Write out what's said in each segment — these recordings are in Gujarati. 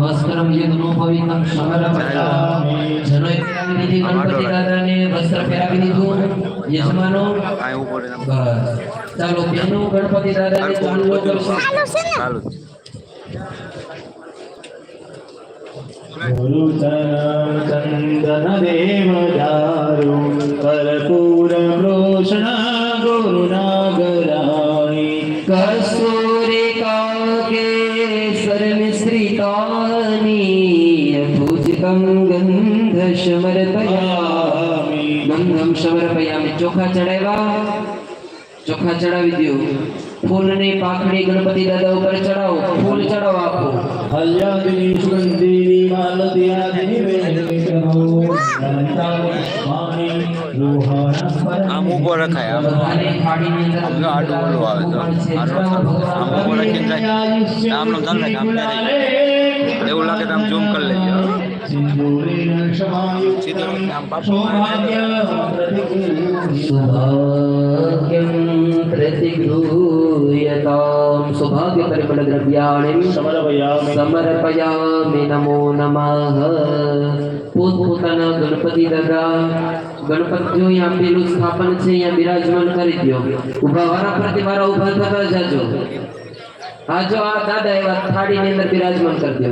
వస్త్రం యదును పవిత్రం సమరపడా జనోపి వస్త్ర పేరా విధి యజమాను ఆయన કાલે વાસસે પ્રતિગૃહ્યકામ વસ્ત્રમ યજ્ઞોપવિતમ સમરપયામિ જનોય પહેરાવી દીધી ગણપતિ દાદાને વસ્ત્ર પહેરાવી દીધું યજમાનો કાંઈ ઉપર એના બસ ચાલો બેનો ગણપતિ દાદાને ચાંદલો કરશે ચાલુ જ. ચંદન દેવ દારુ કર્પૂર કૃષ્ણ ગુરુનાગરાણી કસ્તૂરિકાકે સરમિશ્રિતાની ભુજકં ગંધ સમર્પયામિ ગંધમ સમર્પયામિ ચોખા ચડાવ્યા ચોખા ચડાવી દો. ફૂલની પાકડી ગણપતિ દાદા ઉપર ચડાવો. ફૂલ ચડાવો આપો હલ્યાદિની સુગંધિની માલતી આદિની સ્વામી કરો આમ ઊભો રખાય આમ જો આડું ઓલું આવે તો આમ ઉપર રાખીને જાય. આમનો ચાલે કે આમ એવું લાગે તો આમ ઝૂમ કરી લેજો. સિંદૂરેણ ક્ષમાયુક્તં સીધો આમ પાછો સૌભાગ્ય પ્રતિકૂલ્યં સૌભાગ્યમ પ્રતિગૃહ્યતામ સૌભાગ્ય પરિમળ દ્રવ્યાણિ સમર્પયામિ સમર્પયામિ નમો નમઃ પોતપોતાના ગણપતિ દાદા ગણપતિઓ અહીંયા પેલું સ્થાપન છે અહીંયા બિરાજમાન કરી દો ઉભા વારા પ્રતિ વારા ઉભા થતા જાજો આ જો આ દાદા એવા થાળીની અંદર બિરાજમાન કરી દો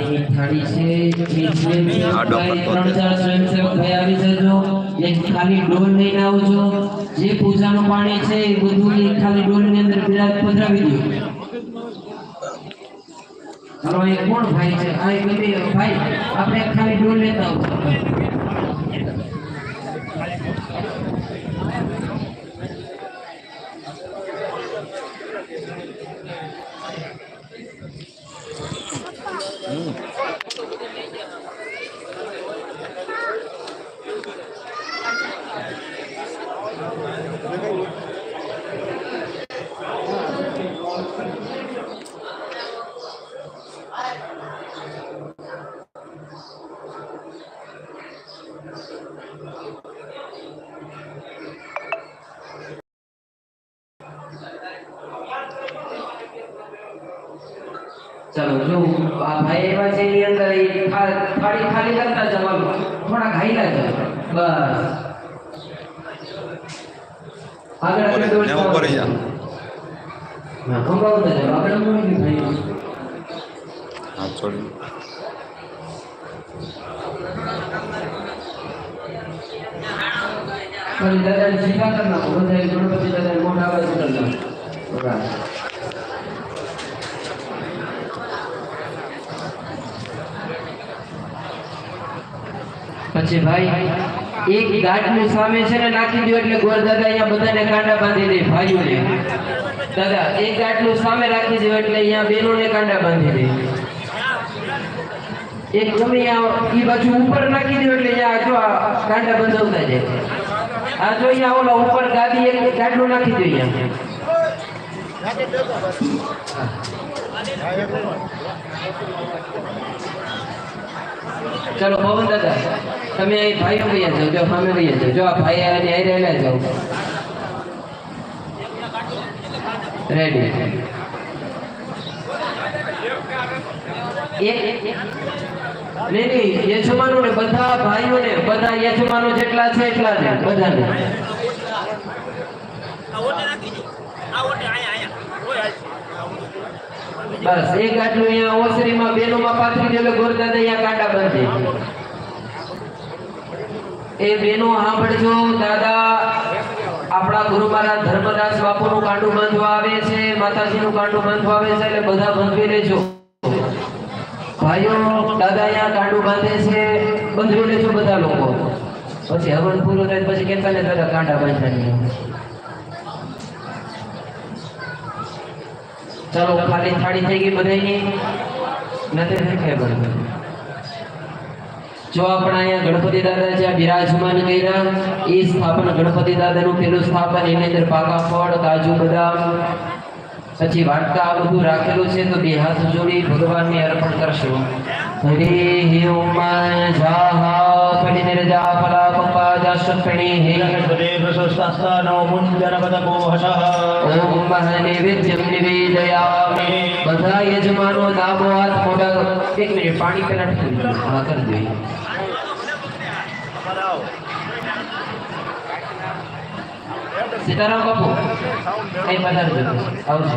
થાળી છે સ્વયંસેવક આડો ભાઈ પત્તો ત્રણ ચાર સ્વયંસેવક ભાઈ આવી જજો. એક ખાલી ડોલ લઈને આવજો. જે પૂજાનું પાણી છે એ બધું એક ખાલી ડોલની અંદર બિરાજ પધરાવી દો. ચાલો એ કોણ ભાઈ છે? આ ગમે ભાઈ આપણે ખાલી ડોલ લેતા આવો ચાલો જો આ ભાઈ એવા છે એની અંદર એ થા- થાળી ખાલી કરતા જવાનું થોડા ઘાયલા જાવ બસ આગળ આગળ દોડ ને ઉપર જા હા, ખંભાવતા જાવ આગળ મૂકી ભાઈ હાથ છોડી ખાલી દાદાને સીધા કરી નાખો બધા ગણપતિ દાદાને મોઢા અવાજ કરી નાખો બરાબર. પછી ભાઈ, એક ગાંઠનું સામે છે ને નાખી દો એટલે ગોર દાદા અહીંયા બધાને કાંડા બાંધી દે, ભાઈઓને. દાદા, એક ગાંઠનું સામે રાખી દો એટલે અહીંયા બહેનોને કાંડા બાંધી દે. એક તમે અહીંયા એ બાજુ ઉપર નાખી દો એટલે અહીંયા જો કાંડા બંધાવતા જાય. આ જો અહીંયા ઓલા ઉપર ગાદી એક ગાંઠનું નાખી દો અહીંયા. ચાલો પવન દાદા, તમે અહીં ભાઈઓ કહીએ જાઓ જો સામે વૈયા જાઓ જો આ ભાઈ અહીં હારે રહેલા જાઓ રેડી નહીં નહીં યજમાનો ને બધા ભાઈઓ ને બધા યજમાનો જેટલા છે એટલા ને બધાને. બસ એક આટલું અહીંયા ઓસરીમાં બેનોમાં પાથરી દેલો ગોરતા અહીંયા કાંટા બાંધે એ બેનો સાંભળજો, દાદા, આપણા ગુરુ મહારાજ ધર્મદાસ બાપુનું કાંડું બાંધવા આવે છે, માતાજીનું કાંડું બાંધવા આવે છે, એટલે બધા બંધવી લેજો. ભાઈઓ, દાદા અહીંયા કાંડું બાંધે છે, બંધવી લેજો બધા લોકો. પછી હવન પૂરું થાય પછી કહેતા ને દાદા કાંડા બાંધવાની. ચાલો ખાલી થાળી થઈ ગઈ બધાની નથી દેખાય બરાબર જો આપણે અહીંયા ગણપતિ દાદા જ્યાં બિરાજમાન કર્યા, એ સ્થાપન ગણપતિ દાદાનું પેલું સ્થાપન, એની અંદર પાકા ફળ, કાજુ બદામ, પછી વાટકા આ બધું રાખેલું છે, તો બે હાથ જોડી ભગવાનને અર્પણ કરશો. હરે ઓમ જાહા ફણી નિરજા ફલા પપ્પા જાશફણી હે ગણપતે પ્રશસ્તાસ્તાનો મુંજનપદકોહશઃ ઓમ નૈવેદ્યમ નિવેદયામિ બધા યજમાનો નામો હાથ મોઢા એક મિનિટ પાણી પેલા ઠરી દો. હા કરી દઈએ સીતારામ બાપુ કઈ પધારજો આવજો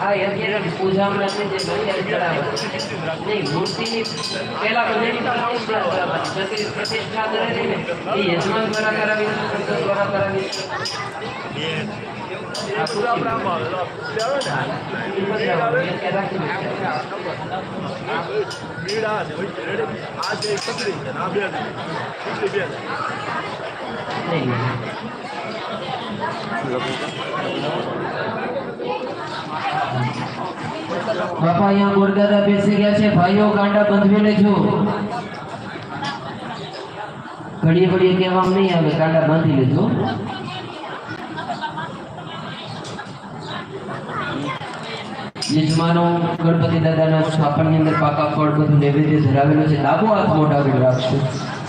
આ અત્યારે પૂજામાં છે જે અત્યારે ચડાવે નહીં મૂર્તિની પહેલા બધાની પ્રતિષ્ઠા કરાવવાની. પછી પ્રતિષ્ઠા કરેલી ને એ યજમાન દ્વારા કરાવી સંતો દ્વારા કરાવી આ બાપા અહીંયા ગોરદાદા બેસી ગયા છે, ભાઈઓ ગાંડા બંધવી લેજો. ઘડીએ ઘડીએ કહેવામાં નહીં આવે, ગાંડા બાંધી લેજો. યજમાનો ગણપતિ દાદાના સ્થાપનની અંદર પાકા ફળ બધું નૈવેદ્ય ધરાવેલું છે. ડાબો હાથ આગળ રાખશો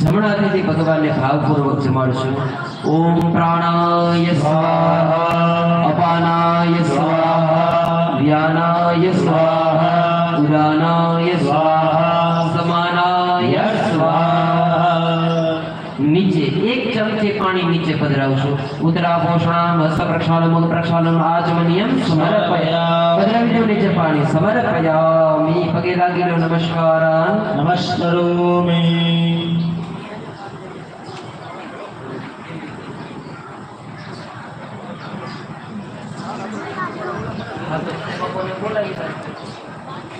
જમણા હાથેથી ભગવાનને ભાવપૂર્વક જમાડશો. ઓમ પ્રાણાય સ્વાહા. અપાનાય સ્વાહા. વ્યાનાય સ્વાહા ઉદાનાય સ્વાહા સમાનાય સ્વાહા નીચે એક ચમચી પાણી નીચે પધરાવશો ઉત્તરા પોષણામ હસ્ત પ્રક્ષાલમ મુખ પ્રક્ષાલમ આચમનિયમ સમર્પયા પધરાવી દો નીચે પાણી સમર્પયામિ પગે લાગી લો નમસ્કાર નમસ્કરોમિ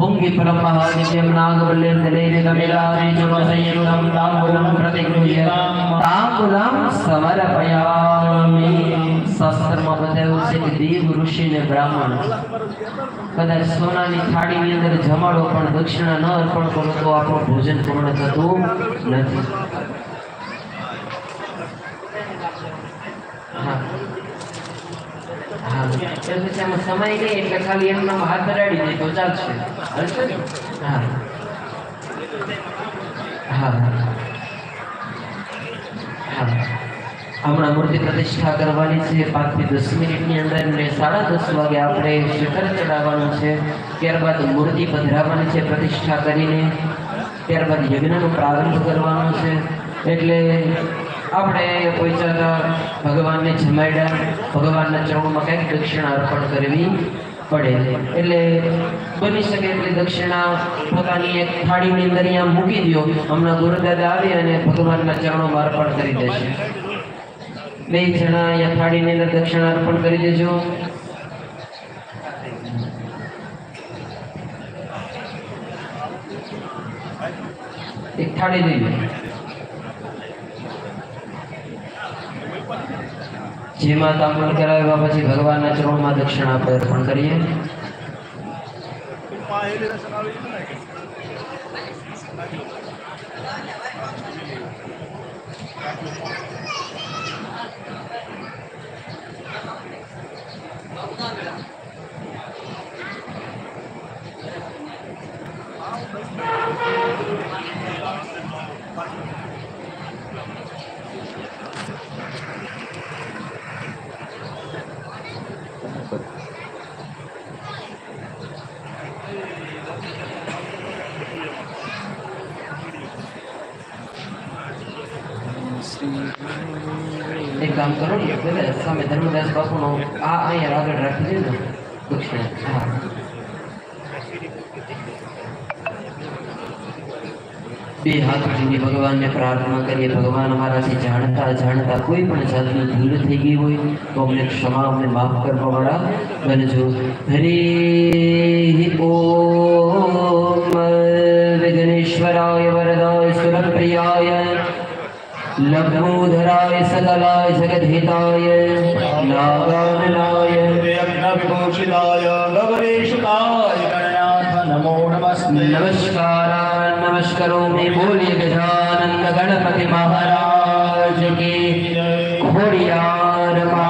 પુંગી પરમઃ નિત્યમ નાગવલ્લેન દલેને કમેલાને જવસય્યમ તાંબુલમ પ્રતિગૃહ્ય તાંબુલમ સમર્પયામિ શાસ્ત્રમાં બતાવ્યું છે કે દેવ ઋષિ ને બ્રાહ્મણ કદાચ સોનાની થાળીની અંદર જમાડો પણ દક્ષિણા ન અર્પણ કરો તો આપણું ભોજન પૂર્ણ થતું નથી હા હા એટલે પછી આમાં સમય નહીં એટલે ખાલી એમનો હાથ અડાડી દે તો ચાલશે હાલશે ને? હા. હા હા. હમણાં મૂર્તિ પ્રતિષ્ઠા કરવાની છે પાંચથી દસ મિનિટની અંદર ને સાડા દસ વાગે આપણે શિખર ચડાવવાનું છે. ત્યારબાદ મૂર્તિ પધરાવવાની છે પ્રતિષ્ઠા કરીને. ત્યારબાદ યજ્ઞનો પ્રારંભ કરવાનો છે. એટલે આપણે પહોંચ્યા ભગવાનને જમાડ્યા, ભગવાનના ચરણોમાં કંઈક દક્ષિણા અર્પણ કરવી. પડે એટલે બની શકે એટલી દક્ષિણા પોતાની એક થાળીની અંદર અહીંયા મૂકી દો હમણાં ગુરુદાદા આવી અને ભગવાનના ચરણોમાં અર્પણ કરી દેશે. બે જણા અહીંયા થાળીની અંદર દક્ષિણા અર્પણ કરી દેજો. એક થાળી લઈ લો. જેમાં તાંબૂલ કરાવ્યા પછી ભગવાનના ચરણોમાં દક્ષિણા આપણે અર્પણ કરીએ એક કામ કરો ને પેલે સામે ધર્મદાસ બાપુનો આ અહીંયા આગળ રાખી દે ને દક્ષિણા હા બે હાથ જોડી ભગવાનને પ્રાર્થના કરીએ ભગવાન અમારાથી જાણતા જાણતા કોઈ પણ જાતની ભૂલ થઈ ગઈ હોય તો અમને ક્ષમા અમને માફ કરવા વાળા બનજો હરે ઓમ વિઘ્નેશ્વરાય વરદાય સુરપ્રિયાય लघुधराय सकलाय जगदिताय नागाननाय विभूषिताय गौरेशुताय गणनाथ नमो नमस्ते। नमस्कारान् नमस्करोमि बोलिए गजानंद गणपति महाराज की खोड़िया रमा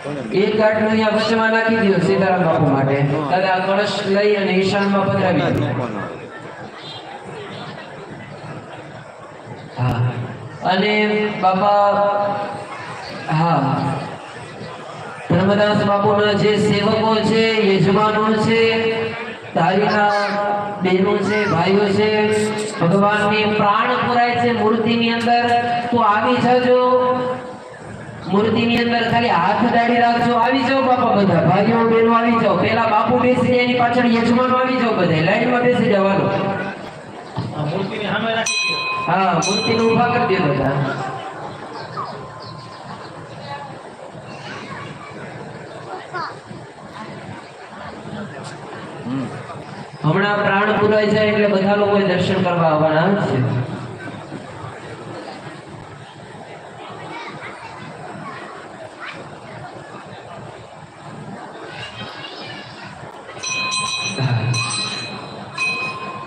એક ગાંઠ અહીંયા વચ્ચેમાં નાખી દો સીતારામ બાપુ માટે. દાદા, આ કળશ લઈ અને ઈશાનમાં પધરાવી હા. અને બાપા, હા. ધર્મદાસ બાપુના જે સેવકો છે યજમાનો છે, તારીના બહેનો છે, ભાઈઓ છે, ભગવાનની પ્રાણ પુરાય છે મૂર્તિની અંદર. તો આવી જજો. મૂર્તિની અંદર ખાલી હાથ દાડી રાખજો આવી જાઓ બાપા બધા. ભાઈઓ બહેનો આવી જાઓ. પેલા બાપુ બેસી એની પાછળ યજમાનો આવી જાઓ બધા. લાઈનમાં બેસી જવાનું. હા મૂર્તિને ઊભા કરી દે બધા. હમણાં પ્રાણ પુરાય જાય એટલે બધા લોકો દર્શન કરવા આવવાના છે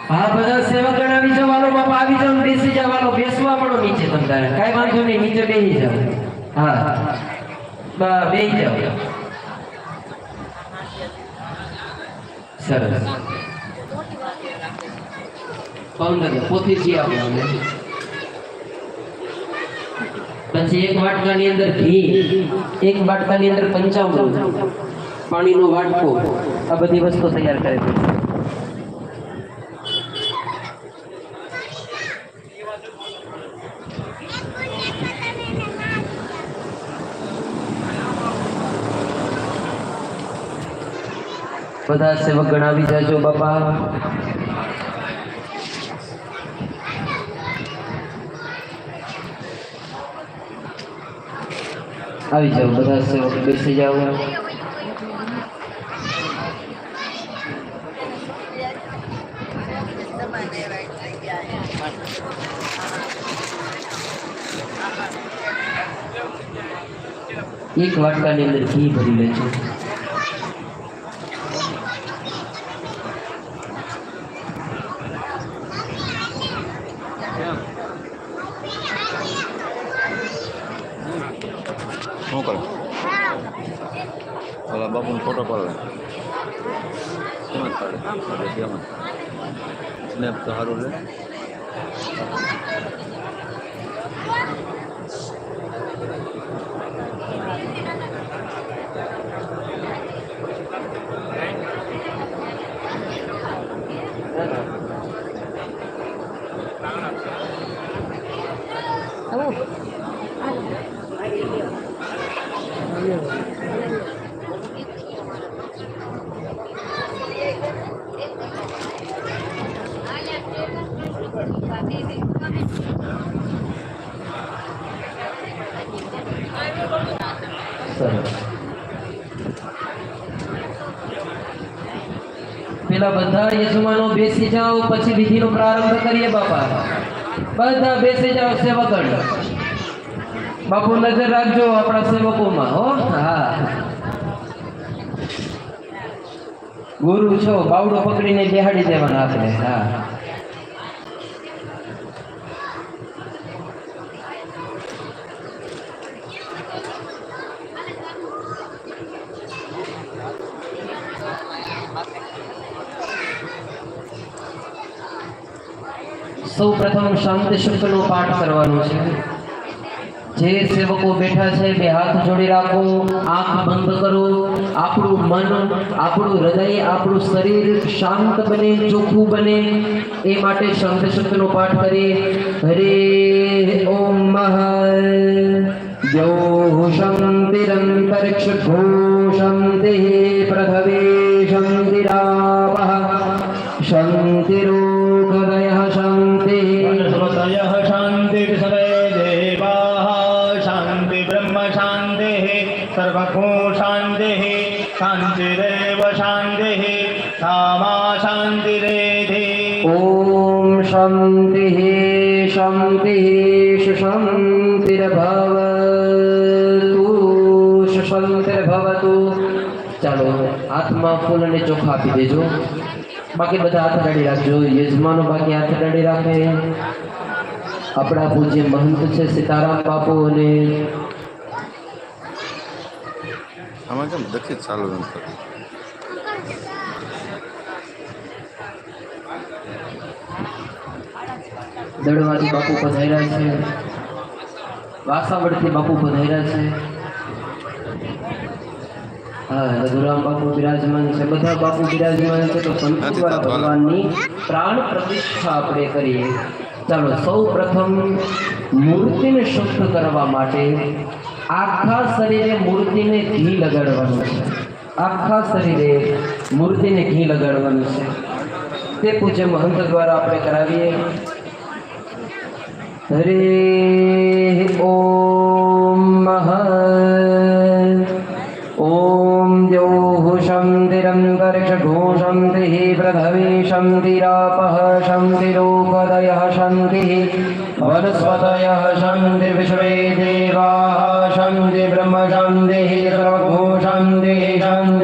હા બધા સેવકગણ આવી જાઓ વાલો બાપા આવી જાવ બેસી જવાનો, બેસવા પડો નીચે તમ તારે. વાંધો નહીં, નીચે બેસી જાવ હા. બેસી જાવ સરસ. પંદર પોથી જી આપણે પછી એક વાટકાની અંદર ઘી, એક વાટકાની અંદર પંચાવન પાણીનો વાટકો. આ બધી વસ્તુ તૈયાર કરે છે. બધા સેવક ગણાવી જાજો બાપા આવી જાઓ બધા સેવક બેસી જાઓ એક વાટકાની અંદર ઘી ભરી લેજો kalau bangun protokol ಮಾಡ್ತಾಳೆ Thank you. సరే પેલા બધા યજમાનો બેસી જાઓ પછી વિધિનો પ્રારંભ કરીએ બાપા બધા બેસી જાઓ સેવકણ બાપુ નજર રાખજો આપણા સેવકોમાં હો હા ગુરુ છો બાવડો પકડીને બેહાડી દેવાના આપણે હા સૌ પ્રથમ શાંતિ શુક્લનો પાઠ કરવાનો છે જે સેવકો બેઠા છે બે હાથ જોડી રાખો આંખ બંધ કરો આપણું મન આપણું હૃદય આપણું શરીર શાંત બને ચોખ્ખું બને એ માટે શાંતિ શુક્લનો પાઠ કરીએ હરે ઓમ મહ દ્યો શાંતિરંતરિક્ષ ઘો શાંતિ शान्तिः शान्तिः સુશાંતિર્ભવતુ સુશાંતિર્ભવતુ ચાલો હાથમાં ફૂલ અને ચોખા આપી દેજો બાકી બધા હાથ રેડી રાખજો યજમાનો બાકી હાથ રેડી રાખે આપણા પૂજ્ય મહંત છે સીતારામ બાપુ અને આમાં કેમ દખી ચાલુ એમ દડવાથી બાપુ પધાર્યા છે. વાસાવડથી બાપુ પધાર્યા છે. હા રઘુરામ બાપુ બિરાજમાન છે. બધા બાપુ બિરાજમાન છે. તો સંતવાળા ભગવાનની પ્રાણ પ્રતિષ્ઠા આપણે કરીએ. ચાલો સૌ પ્રથમ મૂર્તિને શુદ્ધ કરવા માટે આખા શરીરે મૂર્તિને ઘી લગાડવાનું છે. આખા શરીરે મૂર્તિને ઘી લગાડવાનું છે. તે પૂજ્ય મહંત દ્વારા આપણે કરાવીએ. हरे ओम ओम द्यौहुषं तिरन्तरिक्षघोषं तिः प्रथमेशं तिरापः शं तिरोपदयः शं तिः वनस्पतयः शं तिर्विश्वे देवाः शं तिर्ब्रह्म सर्वघोषं तिः शं